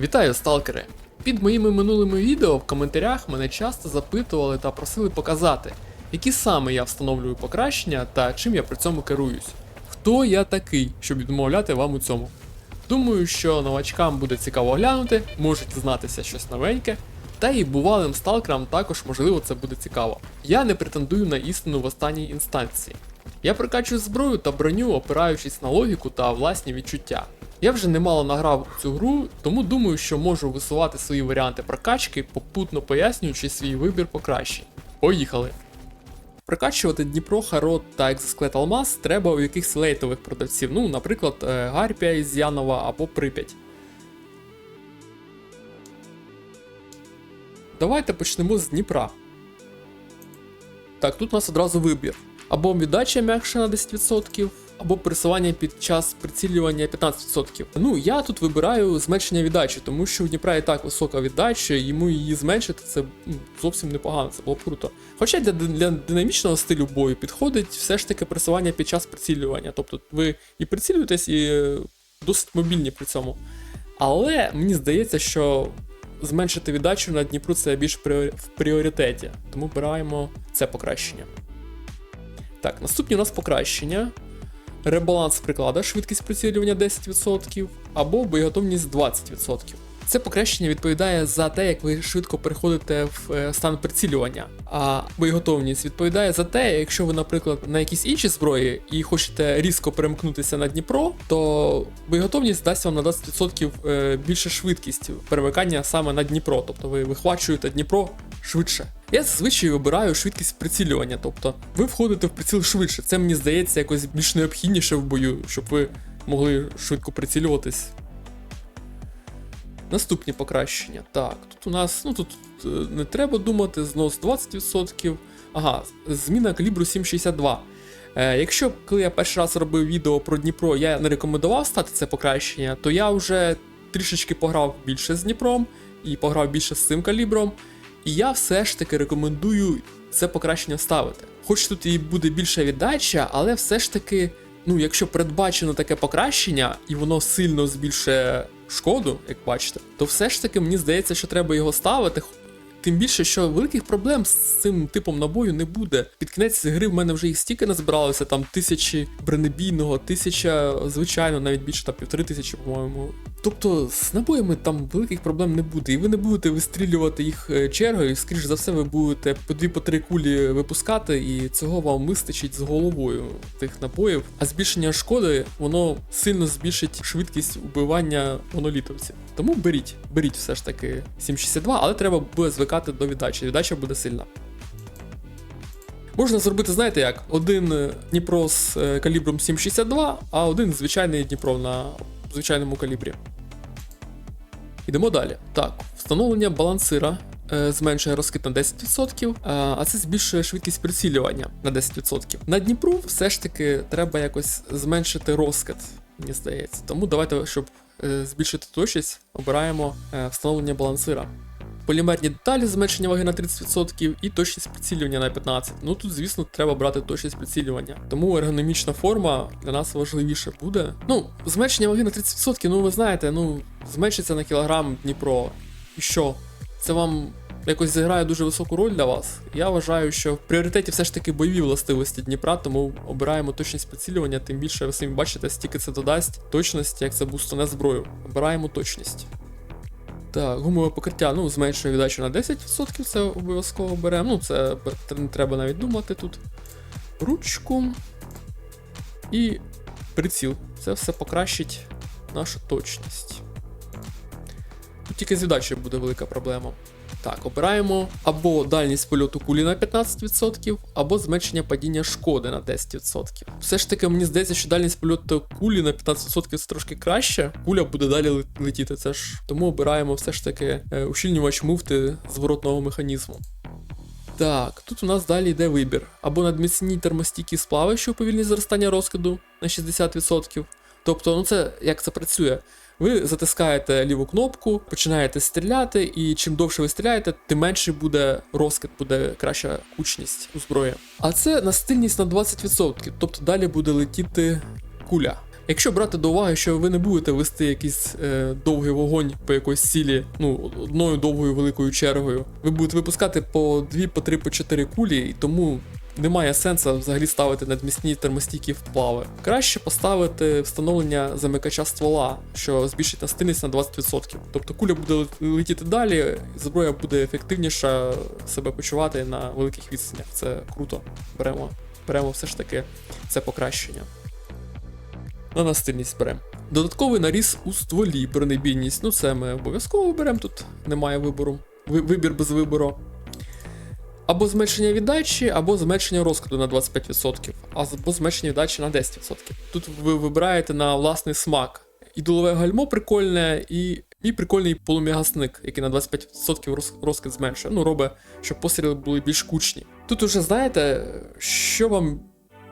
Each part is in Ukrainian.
Вітаю, сталкери! Під моїми минулими відео в коментарях мене часто запитували та просили показати, які саме я встановлюю покращення та чим я при цьому керуюсь. Хто я такий, щоб відмовляти вам у цьому? Думаю, що новачкам буде цікаво глянути, можуть дізнатися щось новеньке, та і бувалим сталкерам також можливо це буде цікаво. Я не претендую на істину в останній інстанції. Я прокачую зброю та броню, опираючись на логіку та власні відчуття. Я вже немало награв цю гру, тому думаю, що можу висувати свої варіанти прокачки, попутно пояснюючи свій вибір покращень. Поїхали! Прокачувати Дніпро, Харот та Екзосклет Алмаз треба у якихось лейтових продавців, ну, наприклад, е, Гарпія із Янова або Прип'ять. Давайте почнемо з Дніпра. Так, тут у нас одразу вибір. Або віддача м'якша на 10%, або пресування під час прицілювання 15%. Ну, я тут вибираю зменшення віддачі, тому що у Дніпра і так висока віддача, йому її зменшити це ну, зовсім непогано, це було б круто. Хоча для, для динамічного стилю бою підходить все ж таки пресування під час прицілювання. Тобто ви і прицілюєтесь, і е, досить мобільні при цьому. Але мені здається, що зменшити віддачу на Дніпру це більш в пріоритеті, тому обираємо це покращення. Так, наступні у нас покращення. Ребаланс приклада, швидкість прицілювання 10% або боєготовність 20%. Це покращення відповідає за те, як ви швидко переходите в е, стан прицілювання. А боєготовність відповідає за те, якщо ви, наприклад, на якійсь іншій зброї і хочете різко перемкнутися на Дніпро, то боєготовність дасть вам на 20% е, більше швидкість перемикання саме на Дніпро. Тобто ви вихвачуєте Дніпро швидше. Я зазвичай вибираю швидкість прицілювання, тобто ви входите в приціл швидше. Це мені здається якось більш необхідніше в бою, щоб ви могли швидко прицілюватись. Наступні покращення. Так, тут у нас, ну тут е, не треба думати, знос 20%. Ага, зміна калібру 7,62. Е, якщо коли я перший раз робив відео про Дніпро, я не рекомендував стати це покращення, то я вже трішечки пограв більше з Дніпром і пограв більше з цим калібром. І я все ж таки рекомендую це покращення ставити. Хоч тут і буде більша віддача, але все ж таки, ну, якщо передбачено таке покращення, і воно сильно збільшує шкоду, як бачите, то все ж таки мені здається, що треба його ставити. Тим більше, що великих проблем з цим типом набою не буде. Під кінець гри в мене вже їх стільки назбиралося, там тисячі бронебійного, тисяча, звичайно, навіть більше там півтори тисячі, по-моєму. Тобто з набоями там великих проблем не буде, і ви не будете вистрілювати їх е, чергою, скоріш за все, ви будете по дві по три кулі випускати, і цього вам вистачить з головою тих набоїв. А збільшення шкоди воно сильно збільшить швидкість убивання монолітовців. Тому беріть, беріть все ж таки 762, але треба буде звикати до віддачі. Віддача буде сильна. Можна зробити, знаєте як? Один е, Дніпро з е, калібром 7,62, а один звичайний Дніпро на звичайному калібрі. Йдемо далі. Так, встановлення балансира е, зменшує розкид на 10%, а, це збільшує швидкість прицілювання на 10%. На Дніпру все ж таки треба якось зменшити розкид, мені здається. Тому давайте, щоб е, збільшити точність, обираємо е, встановлення балансира. Полімерні деталі, зменшення ваги на 30% і точність прицілювання на 15%. Ну тут, звісно, треба брати точність прицілювання. Тому ергономічна форма для нас важливіше буде. Ну, зменшення ваги на 30%, ну ви знаєте, ну, зменшиться на кілограм Дніпро. І що? Це вам якось зіграє дуже високу роль для вас. Я вважаю, що в пріоритеті все ж таки бойові властивості Дніпра, тому обираємо точність прицілювання, тим більше ви самі бачите, стільки це додасть точності, як це бустане зброю. Обираємо точність. Так, гумове покриття, ну, зменшує віддачу на 10%, це обов'язково беремо. Ну, це не треба навіть думати тут. Ручку і приціл. Це все покращить нашу точність. Тут тільки з віддачею буде велика проблема. Так, обираємо або дальність польоту кулі на 15%, або зменшення падіння шкоди на 10%. Все ж таки, мені здається, що дальність польоту кулі на 15% це трошки краще. Куля буде далі летіти. Це ж тому обираємо все ж таки е, ущільнювач муфти зворотного механізму. Так, тут у нас далі йде вибір. Або надміцні термостійкі сплави, що уповільнять зростання розкиду на 60%. Тобто, ну це як це працює? Ви затискаєте ліву кнопку, починаєте стріляти, і чим довше ви стріляєте, тим менше буде розкид, буде краща кучність у зброї. А це настильність на 20%, тобто далі буде летіти куля. Якщо брати до уваги, що ви не будете вести якийсь е, довгий вогонь по якоїсь цілі, ну, одною довгою великою чергою, ви будете випускати по 2, по 3, по 4 кулі, і тому немає сенсу взагалі ставити надмісні термостійкі вплави. Краще поставити встановлення замикача ствола, що збільшить настильність на 20%. Тобто куля буде летіти далі, зброя буде ефективніше себе почувати на великих відстанях. Це круто. Беремо, беремо все ж таки це покращення. На настильність беремо. Додатковий наріз у стволі, бронебійність. Ну це ми обов'язково беремо, тут немає вибору. Вибір без вибору. Або зменшення віддачі, або зменшення розкладу на 25%, або зменшення віддачі на 10%. Тут ви вибираєте на власний смак. І дулове гальмо прикольне, і, і прикольний полум'ягасник, який на 25% роз- розкид зменшує. Ну, робить, щоб постріли були більш кучні. Тут уже знаєте, що вам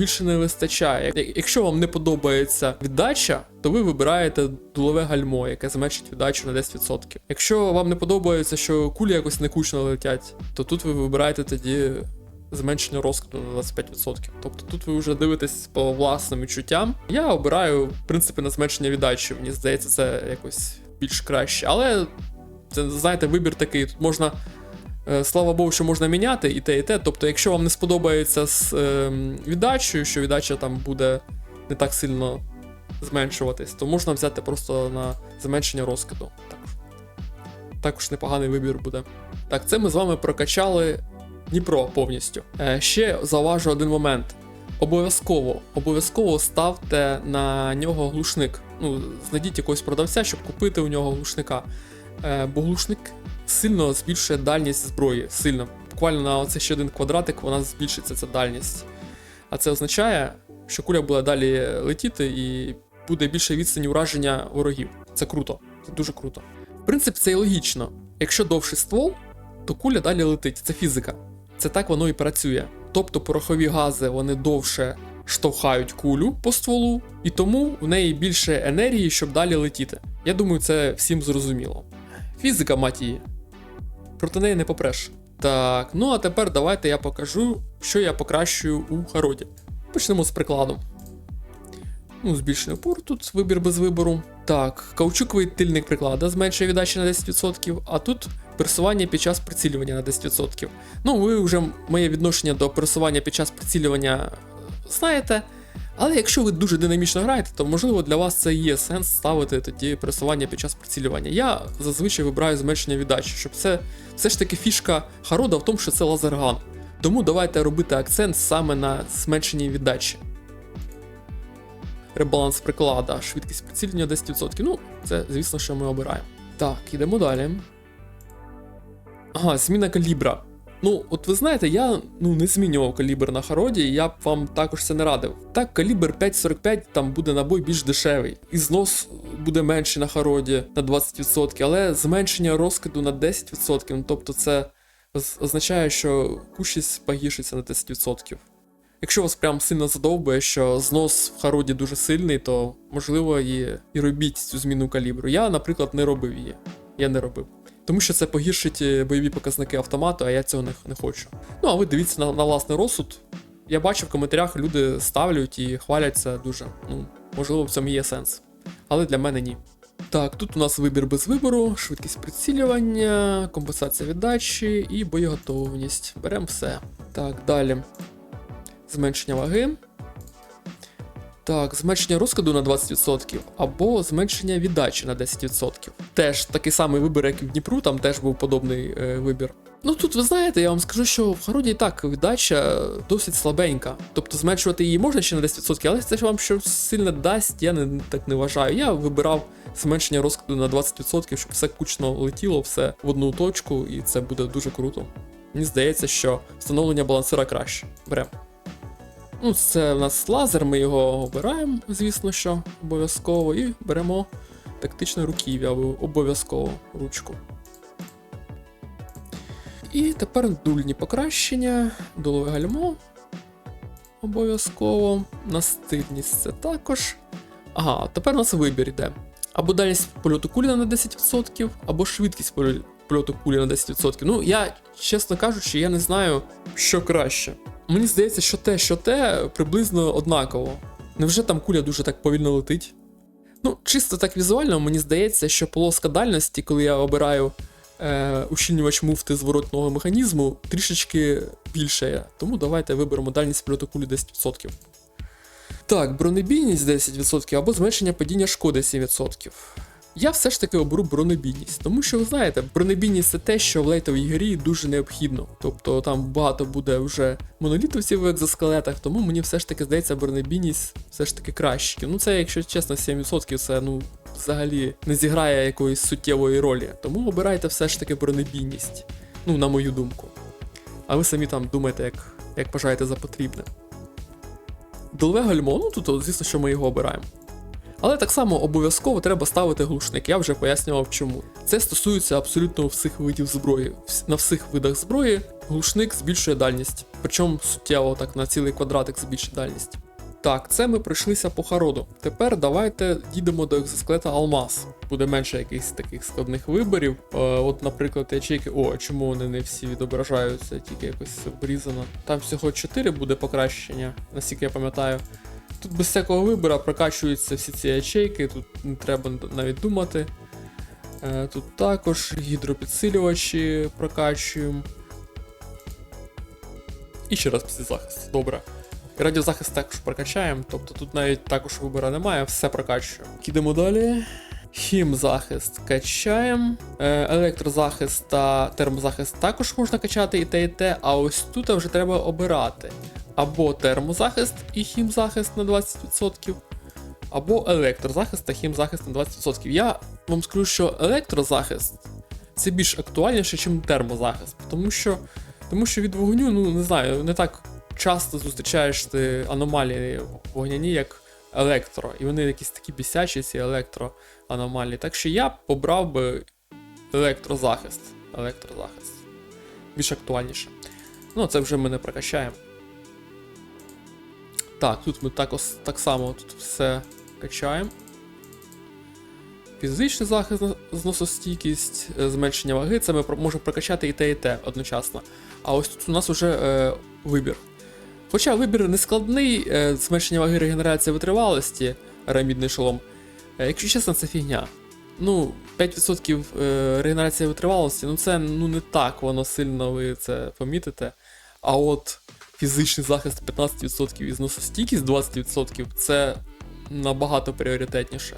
більше не вистачає. Якщо вам не подобається віддача, то ви вибираєте дулове гальмо, яке зменшить віддачу на 10%. Якщо вам не подобається, що кулі якось некучно летять, то тут ви вибираєте тоді зменшення розкладу на 25%. Тобто тут ви вже дивитесь по власним відчуттям. Я обираю, в принципі, на зменшення віддачі. Мені здається, це якось більш краще. Але це, знаєте, вибір такий. Тут можна. Е, Слава Богу, що можна міняти і те, і те. Тобто, якщо вам не сподобається з ем, віддачею, що віддача там буде не так сильно зменшуватись, то можна взяти просто на зменшення розкиду. Також, також непоганий вибір буде. Так, це ми з вами прокачали Дніпро повністю. Е, ще зауважу один момент. Обов'язково, обов'язково ставте на нього глушник. Ну, знайдіть якогось продавця, щоб купити у нього глушника. Е, бо глушник сильно збільшує дальність зброї. Сильно. Буквально на оце ще один квадратик вона збільшиться ця дальність. А це означає, що куля буде далі летіти і буде більше відстані ураження ворогів. Це круто, це дуже круто. В принципі, це і логічно. Якщо довший ствол, то куля далі летить. Це фізика. Це так воно і працює. Тобто порохові гази вони довше штовхають кулю по стволу, і тому в неї більше енергії, щоб далі летіти. Я думаю, це всім зрозуміло. Фізика, мать її. Проти неї не попреш. Так, ну а тепер давайте я покажу, що я покращую у Хароді. Почнемо з прикладу. Ну, збільшений опор, тут вибір без вибору. Так, каучуковий тильник приклада зменшує віддачі на 10%, а тут пересування під час прицілювання на 10%. Ну, ви вже моє відношення до пересування під час прицілювання знаєте. Але якщо ви дуже динамічно граєте, то можливо для вас це є сенс ставити тоді пресування під час прицілювання. Я зазвичай вибираю зменшення віддачі, щоб це все ж таки фішка Харода в тому, що це лазерган. Тому давайте робити акцент саме на зменшенні віддачі. Ребаланс приклада, швидкість прицілення 10%. Ну, це, звісно, що ми обираємо. Так, ідемо далі. Ага, зміна калібра. Ну, от ви знаєте, я ну, не змінював калібр на хароді, я б вам також це не радив. Так, калібр 5.45 там буде набой більш дешевий, і знос буде менший на хароді на 20%, але зменшення розкиду на 10%, ну, тобто це означає, що кущість погіршиться на 10%. Якщо вас прям сильно задовбує, що знос в хароді дуже сильний, то можливо і, і робіть цю зміну калібру. Я, наприклад, не робив її. Я не робив. Тому що це погіршить е, бойові показники автомату, а я цього не, не хочу. Ну, а ви дивіться на, на власний розсуд. Я бачу в коментарях, люди ставлять і хвалять це дуже. Ну, можливо, в цьому є сенс. Але для мене ні. Так, тут у нас вибір без вибору, швидкість прицілювання, компенсація віддачі і боєготовність. Беремо все. Так, далі. Зменшення ваги. Так, зменшення розкладу на 20% або зменшення віддачі на 10%. Теж такий самий вибір, як і в Дніпру, там теж був подобний е, вибір. Ну тут ви знаєте, я вам скажу, що в Хароді і так віддача досить слабенька. Тобто зменшувати її можна ще на 10%, але це ж вам щось сильно дасть, я не, так не вважаю. Я вибирав зменшення розкладу на 20%, щоб все кучно летіло, все в одну точку, і це буде дуже круто. Мені здається, що встановлення балансира краще. Беремо. Ну, це в нас лазер, ми його обираємо, звісно, що обов'язково, і беремо тактичне руків'я, обов'язково ручку. І тепер дульні покращення, дулове гальмо. Обов'язково. Настильність це також. Ага, тепер у нас вибір йде. Або дальність польоту кулі на 10%, або швидкість польоту кулі на 10%. Ну, я, чесно кажучи, я не знаю, що краще. Мені здається, що те, що те приблизно однаково. Невже там куля дуже так повільно летить? Ну, чисто так візуально, мені здається, що полоска дальності, коли я обираю е, ущільнювач муфти зворотного механізму, трішечки більше. Тому давайте виберемо дальність польоту кулі 10%. Так, бронебійність 10% або зменшення падіння шкоди 7%. Я все ж таки оберу бронебійність, тому що ви знаєте, бронебійність це те, що в лейтовій грі дуже необхідно. Тобто там багато буде вже монолітовців в екзоскелетах, тому мені все ж таки здається, бронебійність все ж таки краще. Ну це, якщо чесно, 7% це ну взагалі не зіграє якоїсь суттєвої ролі. Тому обирайте все ж таки бронебійність. Ну, на мою думку. А ви самі там думаєте, як, як бажаєте за потрібне. Долове гальмо, ну тут, звісно, що ми його обираємо. Але так само обов'язково треба ставити глушник, я вже пояснював чому. Це стосується абсолютно всіх видів зброї. На всіх видах зброї глушник збільшує дальність, причому суттєво так на цілий квадратик збільшує дальність. Так, це ми пройшлися по хароду. Тепер давайте дійдемо до екзоскелета Алмаз. Буде менше якихось таких складних виборів. Е, от, наприклад, ячейки. О, чому вони не всі відображаються, тільки якось обрізано. Там всього 4 буде покращення, наскільки я пам'ятаю. Тут без всякого вибору прокачуються всі ці ячейки, тут не треба навіть думати. Е, Тут також гідропідсилювачі прокачуємо. І ще раз психзахист. Добре. Радіозахист також прокачаємо, тобто тут навіть також вибору немає, все прокачуємо. Кидемо далі. Хімзахист качаємо. Е, Електрозахист та термозахист також можна качати і те, і те, а ось тут вже треба обирати. Або термозахист і хімзахист на 20%, або електрозахист та хімзахист на 20%. Я вам скажу, що електрозахист це більш актуальніше, ніж термозахист, тому що, тому що від вогню, ну не знаю, не так часто зустрічаєш ти аномалії вогняні, як електро. І вони якісь такі бісячі, ці електроаномалії. Так що я б обрав би електрозахист. Електрозахист. Більш актуальніше. Ну, це вже ми не прокачаємо. Так, тут ми також так само тут все качаємо. Фізичний захист, зносостійкість, е, зменшення ваги, це ми можемо прокачати і те, і те одночасно. А ось тут у нас вже е, вибір. Хоча вибір не складний, е, зменшення ваги регенерація витривалості, рамідний шолом. Е, якщо чесно, це фігня. Ну, 5% е, регенерація витривалості, ну це ну, не так воно сильно ви це помітите. А от фізичний захист 15% і зносостійкість 20% це набагато пріоритетніше.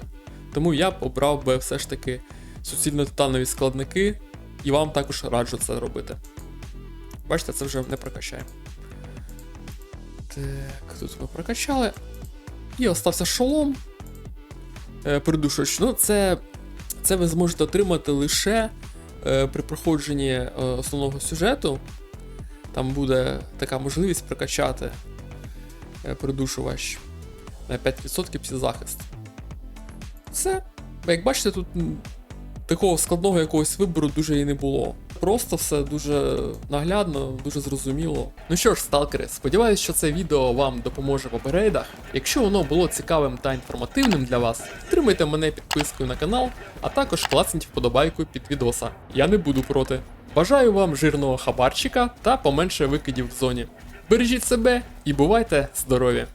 Тому я б обрав би все ж таки суцільно титанові складники, і вам також раджу це робити. Бачите, це вже не прокачаємо. Так, тут ми прокачали. І остався шолом. Е, придушувач. Ну, це, це ви зможете отримати лише е, при проходженні е, основного сюжету. Там буде така можливість прокачати е, придушувач на 5% псізахист. Все. Як бачите, тут такого складного якогось вибору дуже і не було. Просто все дуже наглядно, дуже зрозуміло. Ну що ж, сталкери, сподіваюсь, що це відео вам допоможе в апгрейдах. Якщо воно було цікавим та інформативним для вас, підтримайте мене підпискою на канал, а також класніть вподобайку під відоса. Я не буду проти. Бажаю вам жирного хабарчика та поменше викидів в зоні. Бережіть себе і бувайте здорові!